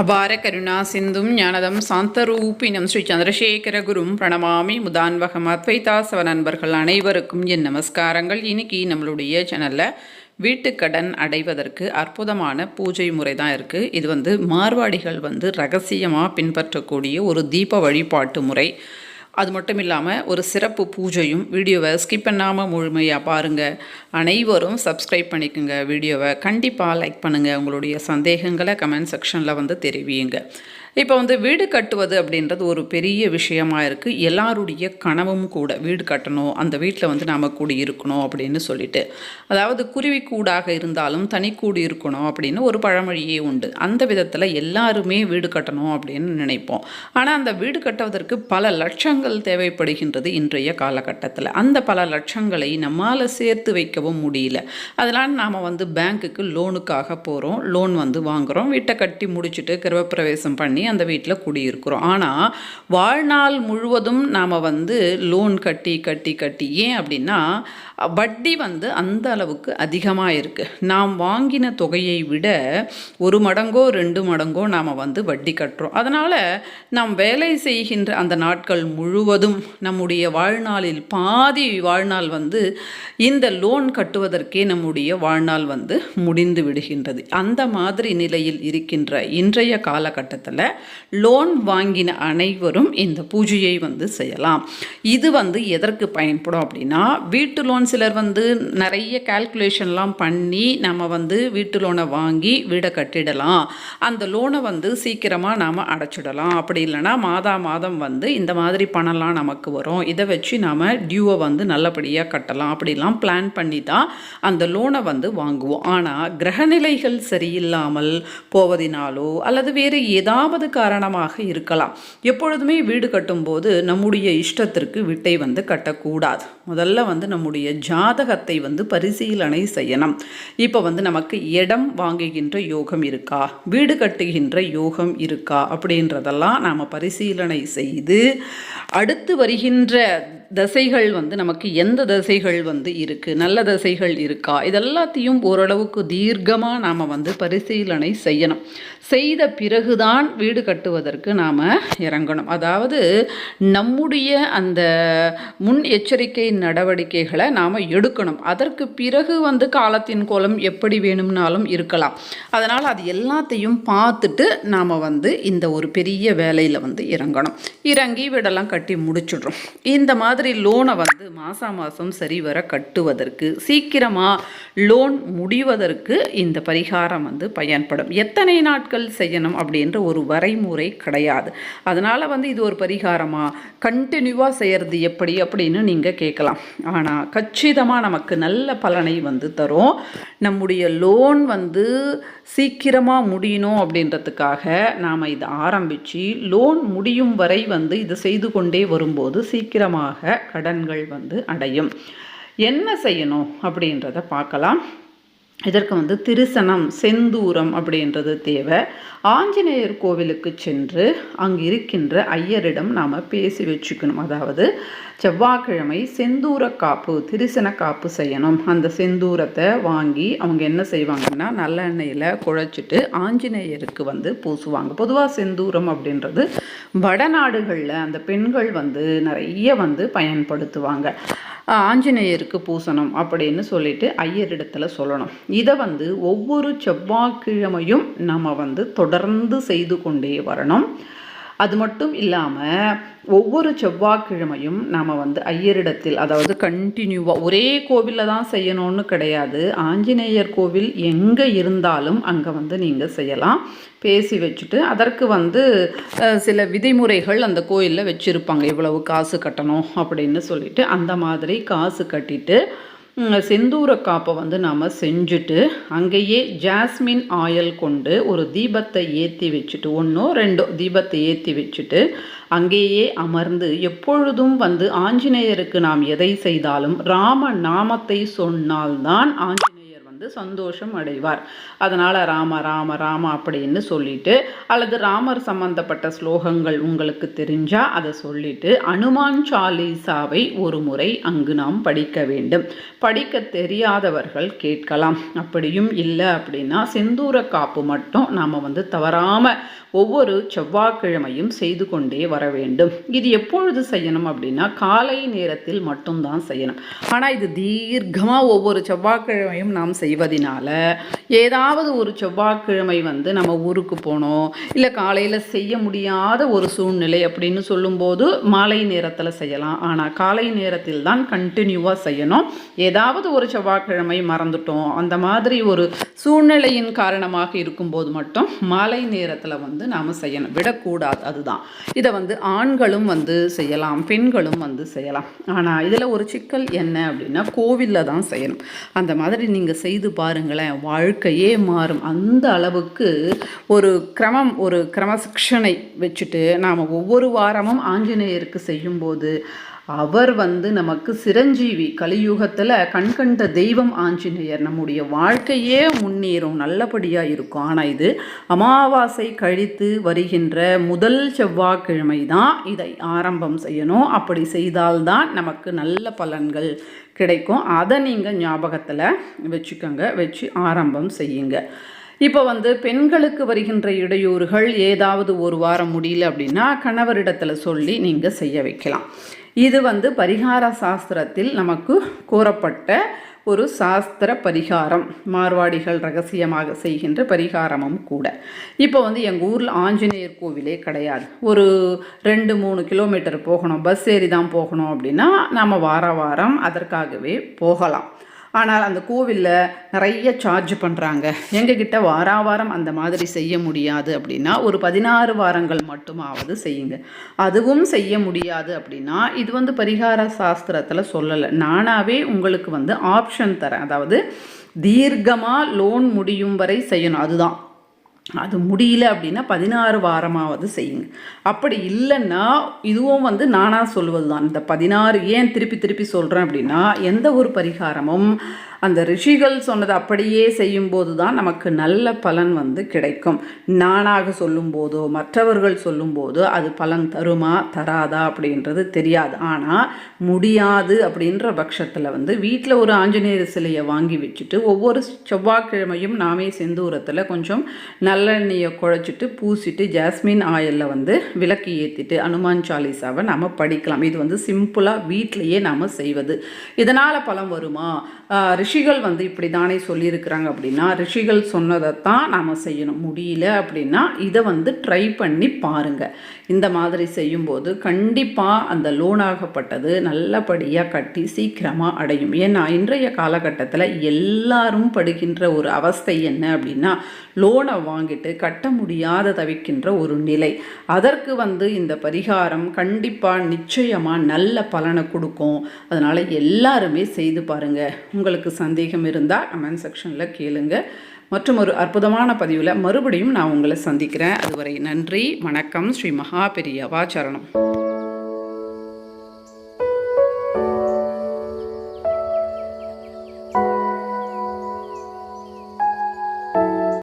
அபார கருணா சிந்தும் ஞானதம் சாந்தரூபினம் ஸ்ரீ சந்திரசேகர குரும் பிரணமாமி முதான்வகம் அத்வைதாசவ நண்பர்கள் அனைவருக்கும் என் நமஸ்காரங்கள். இன்னைக்கு நம்மளுடைய சேனலில் வீட்டுக்கடன் அடைவதற்கு அற்புதமான பூஜை முறை தான் இருக்குது இது வந்து மார்வாடிகள் வந்து ரகசியமாக பின்பற்றக்கூடிய ஒரு தீப வழிபாட்டு முறை. அது மட்டும் இல்லாமல் ஒரு சிறப்பு பூஜையும் வீடியோவை ஸ்கிப் பண்ணாமல் முழுமையாக பாருங்கள் அனைவரும் சப்ஸ்கிரைப் பண்ணிக்கோங்க. வீடியோவை கண்டிப்பாக லைக் பண்ணுங்கள் உங்களுடைய சந்தேகங்களை கமெண்ட் செக்ஷனில் வந்து தெரிவியுங்க. இப்போ வந்து வீடு கட்டுவது அப்படின்றது ஒரு பெரிய விஷயமா இருக்குது எல்லாருடைய கனவும் கூட வீடு கட்டணும் அந்த வீட்டில் வந்து நாம் கூடி இருக்கணும் அப்படின்னு சொல்லிட்டு. அதாவது குருவி கூடாக இருந்தாலும் தனி கூடி இருக்கணும் அப்படின்னு ஒரு பழமொழியே உண்டு. அந்த விதத்தில் எல்லாருமே வீடு கட்டணும் அப்படின்னு நினைப்போம். ஆனால் அந்த வீடு கட்டுவதற்கு பல லட்சங்கள் தேவைப்படுகின்றது இன்றைய காலகட்டத்தில். அந்த பல லட்சங்களை நம்மால் சேர்த்து வைக்கவும் முடியல. அதனால் நாம் வந்து பேங்க்குக்கு லோனுக்காக போகிறோம் லோன் வந்து வாங்குகிறோம் வீட்டை கட்டி முடிச்சுட்டு கிரகப்பிரவேசம் பண்ணி அந்த வீட்டில் குடியிருக்கிறோம். ஆனால் வாழ்நாள் முழுவதும் நாம் வந்து லோன் கட்டி கட்டி கட்டி ஏன் அப்படின்னா வட்டி வந்து அந்த அளவுக்கு அதிகமாக இருக்குது நாம் வாங்கின தொகையை விட ஒரு மடங்கோ ரெண்டு மடங்கோ நாம் வந்து வட்டி கட்டுறோம். அதனால் நாம் வேலை செய்கின்ற அந்த நாட்கள் முழுவதும் நம்முடைய வாழ்நாளில் பாதி வாழ்நாள் வந்து இந்த லோன் கட்டுவதற்கே நம்முடைய வாழ்நாள் வந்து முடிந்து விடுகின்றது. அந்த மாதிரி நிலையில் இருக்கின்ற இன்றைய காலகட்டத்தில் லோன் வாங்கின அனைவரும் இந்த பூஜையை வந்து செய்யலாம். இது வந்து எதற்கு பயன்படும் அப்படின்னா வீட்டு லோன் சிலர் வந்து நிறைய கால்குலேஷன்லாம் பண்ணி நம்ம வந்து வீட்டு லோனை வாங்கி வீடை கட்டிடலாம். அந்த லோனை வந்து சீக்கிரமாக நாம் அடைச்சிடலாம். அப்படி இல்லைன்னா மாதா மாதம் வந்து இந்த மாதிரி பணம்லாம் நமக்கு வரும். இதை வச்சு நாம் டியூவை வந்து நல்லபடியாக கட்டலாம். அப்படிலாம் பிளான் பண்ணி தான் அந்த லோனை வந்து வாங்குவோம். ஆனால் கிரகநிலைகள் சரியில்லாமல் போவதினாலோ அல்லது வேறு ஏதாவது காரணமாக இருக்கலாம். எப்பொழுதுமே வீடு கட்டும்போது நம்முடைய இஷ்டத்திற்கு வீட்டை வந்து கட்டக்கூடாது. முதல்ல வந்து நம்முடைய ஜாதகத்தை வந்து பரிசீலனை செய்யணும். இப்போ வந்து நமக்கு இடம் வாங்குகின்ற யோகம் இருக்கா? வீடு கட்டுகின்ற யோகம் இருக்கா? அப்படின்றதெல்லாம் நாம் பரிசீலனை செய்து அடுத்து வருகின்ற தசைகள் வந்து நமக்கு எந்த தசைகள் வந்து இருக்குது நல்ல தசைகள் இருக்கா? இதெல்லாத்தையும் ஓரளவுக்கு தீர்க்கமாக நாம் வந்து பரிசீலனை செய்யணும். செய்த பிறகுதான் வீடு கட்டுவதற்கு நாம் இறங்கணும். அதாவது நம்முடைய அந்த முன் எச்சரிக்கை நடவடிக்கைகளை நாம் எடுக்கணும். அதற்கு பிறகு வந்து காலத்தின் கோலம் எப்படி வேணும்னாலும் இருக்கலாம். அதனால் அது எல்லாத்தையும் பார்த்துட்டு நாம் வந்து இந்த ஒரு பெரிய வேலையில் வந்து இறங்கணும். இறங்கி வீடெல்லாம் கட்டி முடிச்சிடுறோம். இந்த மாதிரி லோனை வந்து மாதம் மாதம் சரிவர கட்டுவதற்கு சீக்கிரமாக லோன் முடிவதற்கு இந்த பரிகாரம் வந்து பயன்படும். எத்தனை நாட்கள் செய்யணும் அப்படின்ற ஒரு வரைமுறை கிடையாது. அதனால் வந்து இது ஒரு பரிகாரமாக கண்டினியூவாக செய்கிறது எப்படி அப்படின்னு நீங்கள் கேட்கலாம். ஆனால் கச்சிதமாக நமக்கு நல்ல பலனை வந்து தரும். நம்முடைய லோன் வந்து சீக்கிரமாக முடியணும் அப்படின்றதுக்காக நாம் இதை ஆரம்பித்து லோன் முடியும் வரை வந்து இது செய்து கொண்டே வரும்போது சீக்கிரமாக கடன்கள் வந்து அடையும். என்ன செய்யணும் அப்படின்றத பார்க்கலாம். இதற்கு வந்து திருசனம் செந்தூரம் அப்படின்றது தேவை. ஆஞ்சநேயர் கோவிலுக்கு சென்று அங்கு இருக்கின்ற ஐயரிடம் நாம் பேசி வச்சுக்கணும். அதாவது செவ்வாய்க்கிழமை செந்தூர காப்பு திருசன காப்பு செய்யணும். அந்த செந்தூரத்தை வாங்கி அவங்க என்ன செய்வாங்கன்னா நல்லெண்ணெயில் குழைச்சிட்டு ஆஞ்சநேயருக்கு வந்து பூசுவாங்க. பொதுவாக செந்தூரம் அப்படின்றது வடநாடுகளில் அந்த பெண்கள் வந்து நிறைய வந்து பயன்படுத்துவாங்க. ஆஞ்சநேயருக்கு பூசணும் அப்படின்னு சொல்லிட்டு ஐயரிடத்தில் சொல்லணும். இதை வந்து ஒவ்வொரு செவ்வாய்க்கிழமையும் நம்ம வந்து தொடர்ந்து செய்து கொண்டே வரணும். அது மட்டும் இல்லாமல் ஒவ்வொரு செவ்வாய்க்கிழமையும் நாம் வந்து ஐயரிடத்தில் அதாவது கண்டினியூவாக ஒரே கோவிலில் தான் செய்யணும்னு கிடையாது. ஆஞ்சநேயர் கோவில் எங்கே இருந்தாலும் அங்கே வந்து நீங்கள் செய்யலாம். பேசி வச்சுட்டு அதற்கு வந்து சில விதிமுறைகள் அந்த கோயிலில் வச்சுருப்பாங்க. இவ்வளவு காசு கட்டணும் அப்படின்னு சொல்லிட்டு அந்த மாதிரி காசு கட்டிட்டு செந்தூர காப்பை வந்து நாம் செஞ்சுட்டு அங்கேயே ஜாஸ்மின் ஆயில் கொண்டு ஒரு தீபத்தை ஏற்றி வச்சுட்டு ஒன்றோ ரெண்டோ தீபத்தை ஏற்றி வச்சுட்டு அங்கேயே அமர்ந்து எப்பொழுதும் வந்து ஆஞ்சநேயருக்கு நாம் எதை செய்தாலும் ராம நாமத்தை சொன்னால்தான் ஆஞ்ச வந்து சந்தோஷம் அடைவார். அதனால் ராம ராம ராம அப்படின்னு சொல்லிட்டு அல்லது ராமர் சம்பந்தப்பட்ட ஸ்லோகங்கள் உங்களுக்கு தெரிஞ்சால் அதை சொல்லிட்டு அனுமான் சாலிசாவை ஒரு முறை அங்கு நாம் படிக்க வேண்டும். படிக்க தெரியாதவர்கள் கேட்கலாம். அப்படியும் இல்லை அப்படின்னா செந்தூர காப்பு மட்டும் நாம் வந்து தவறாமல் ஒவ்வொரு செவ்வாய்க்கிழமையும் செய்து கொண்டே வர வேண்டும். இது எப்பொழுது செய்யணும் அப்படின்னா காலை நேரத்தில் மட்டும்தான் செய்யணும். ஆனால் இது தீர்க்கமாக ஒவ்வொரு செவ்வாய்க்கிழமையும் நாம் செய்வதனால ஏதாவது ஒரு செவ்வாய்க்கிழமை வந்து நம்ம ஊருக்கு போனோம் இல்லை காலையில் செய்ய முடியாத ஒரு சூழ்நிலை அப்படின்னு சொல்லும்போது மாலை நேரத்தில் செய்யலாம். ஆனால் காலை நேரத்தில் தான் கண்டினியூவாக செய்யணும். ஏதாவது ஒரு செவ்வாய்க்கிழமை மறந்துட்டோம். அந்த மாதிரி ஒரு சூழ்நிலையின் காரணமாக இருக்கும்போது மட்டும் மாலை நேரத்தில் வந்து நாம் செய்யணும். விடக்கூடாது அதுதான். இதை வந்து ஆண்களும் வந்து செய்யலாம் பெண்களும் வந்து செய்யலாம். ஆனால் இதில் ஒரு சிக்கல் என்ன அப்படின்னா கோவிலில் தான் செய்யணும். அந்த மாதிரி நீங்கள் செய்து பாருங்களேன் வாழ்க்கையே மாறும். அந்த அளவுக்கு ஒரு கிரமம் ஒரு கிரமசிக்ஷனை வச்சுட்டு நாம் ஒவ்வொரு வாரமும் ஆஞ்சநேயருக்கு செய்யும்போது அவர் வந்து நமக்கு சிரஞ்சீவி கலியுகத்தில் கண்கண்ட தெய்வம் ஆஞ்சநேயர். நம்முடைய வாழ்க்கையே முன்னேறும் நல்லபடியாக இருக்கும். ஆனால் இது அமாவாசை கழித்து வருகின்ற முதல் செவ்வாய்க்கிழமை தான் இதை ஆரம்பம் செய்யணும். அப்படி செய்தால்தான் நமக்கு நல்ல பலன்கள் கிடைக்கும். அதை நீங்கள் ஞாபகத்தில் வச்சுக்கோங்க வச்சு ஆரம்பம் செய்யுங்க. இப்போ வந்து பெண்களுக்கு வருகின்ற இடையூறுகள் ஏதாவது ஒரு வாரம் முடியல அப்படின்னா கணவரிடத்தில் சொல்லி நீங்கள் செய்ய வைக்கலாம். இது வந்து பரிகார சாஸ்திரத்தில் நமக்கு கூறப்பட்ட ஒரு சாஸ்திர பரிகாரம். மார்வாடிகள் ரகசியமாக செய்கின்ற பரிகாரமும் கூட. இப்போ வந்து எங்கள் ஊரில் ஆஞ்சநேயர் கோவிலே கிடையாது. ஒரு ரெண்டு மூணு கிலோமீட்டர் போகணும். பஸ் ஏறி தான் போகணும் அப்படின்னா நம்ம வார வாரம் அதற்காகவே போகலாம். ஆனால் அந்த கோவிலில் நிறைய சார்ஜ் பண்ணுறாங்க எங்ககிட்ட வாரா வாரம் அந்த மாதிரி செய்ய முடியாது அப்படின்னா ஒரு பதினாறு வாரங்கள் மட்டுமாவது செய்யுங்க. அதுவும் செய்ய முடியாது அப்படின்னா இது வந்து பரிகார சாஸ்திரத்தில் சொல்லலை. நானாகவே உங்களுக்கு வந்து ஆப்ஷன் தரேன். அதாவது தீர்க்கமாக லோன் முடியும் வரை செய்யணும். அதுதான். அது முடியல அப்படின்னா பதினாறு வாரமாவது செய்யுங்க. அப்படி இல்லைன்னா இதுவும் வந்து நானாக சொல்லுவது தான் இந்த பதினாறு ஏன் திருப்பி திருப்பி சொல்கிறேன் அப்படின்னா எந்த ஒரு பரிகாரமும் அந்த ரிஷிகள் சொன்னது அப்படியே செய்யும்போது தான் நமக்கு நல்ல பலன் வந்து கிடைக்கும். நானாக சொல்லும்போதோ மற்றவர்கள் சொல்லும்போதோ அது பலன் தருமா தராதா அப்படின்றது தெரியாது. ஆனால் முடியாது அப்படின்ற பட்சத்தில் வந்து வீட்டில் ஒரு ஆஞ்சநேயர் சிலையை வாங்கி வச்சுட்டு ஒவ்வொரு செவ்வாய்க்கிழமையும் நாமே செந்தூரத்தில் கொஞ்சம் நல்லெண்ணெயை குழைச்சிட்டு பூசிட்டு ஜாஸ்மின் ஆயிலில் வந்து விளக்கு ஏற்றிட்டு அனுமான் சாலிசாவை நாம் படிக்கலாம். இது வந்து சிம்பிளாக வீட்டிலையே நாம் செய்வது. இதனால் பலம் வருமா? ரிஷிகள் வந்து இப்படி தானே சொல்லியிருக்கிறாங்க அப்படின்னா ரிஷிகள் சொன்னதை தான் நாம் செய்யணும். முடியல அப்படின்னா இதை வந்து ட்ரை பண்ணி பாருங்கள் இந்த மாதிரி செய்யும்போது கண்டிப்பாக அந்த லோனாகப்பட்டது நல்லபடியாக கட்டி சீக்கிரமாக அடையும். ஏன்னா இன்றைய காலகட்டத்தில் எல்லாரும் படுகின்ற ஒரு அவஸ்தை என்ன அப்படின்னா லோனை வாங்கிட்டு கட்ட முடியாத தவிக்கின்ற ஒரு நிலை. அதற்கு வந்து இந்த பரிகாரம் கண்டிப்பாக நிச்சயமாக நல்ல பலனை கொடுக்கும். அதனால் எல்லாருமே செய்து பாருங்கள் உங்களுக்கு சந்தேகம் இருந்தால் கமெண்ட் செக்ஷனில் கேளுங்க. மற்றும் ஒரு அற்புதமான பதிவில் மறுபடியும் நான் உங்களை சந்திக்கிறேன். அதுவரை நன்றி வணக்கம். ஸ்ரீ மகா பெரியவா சரணம்.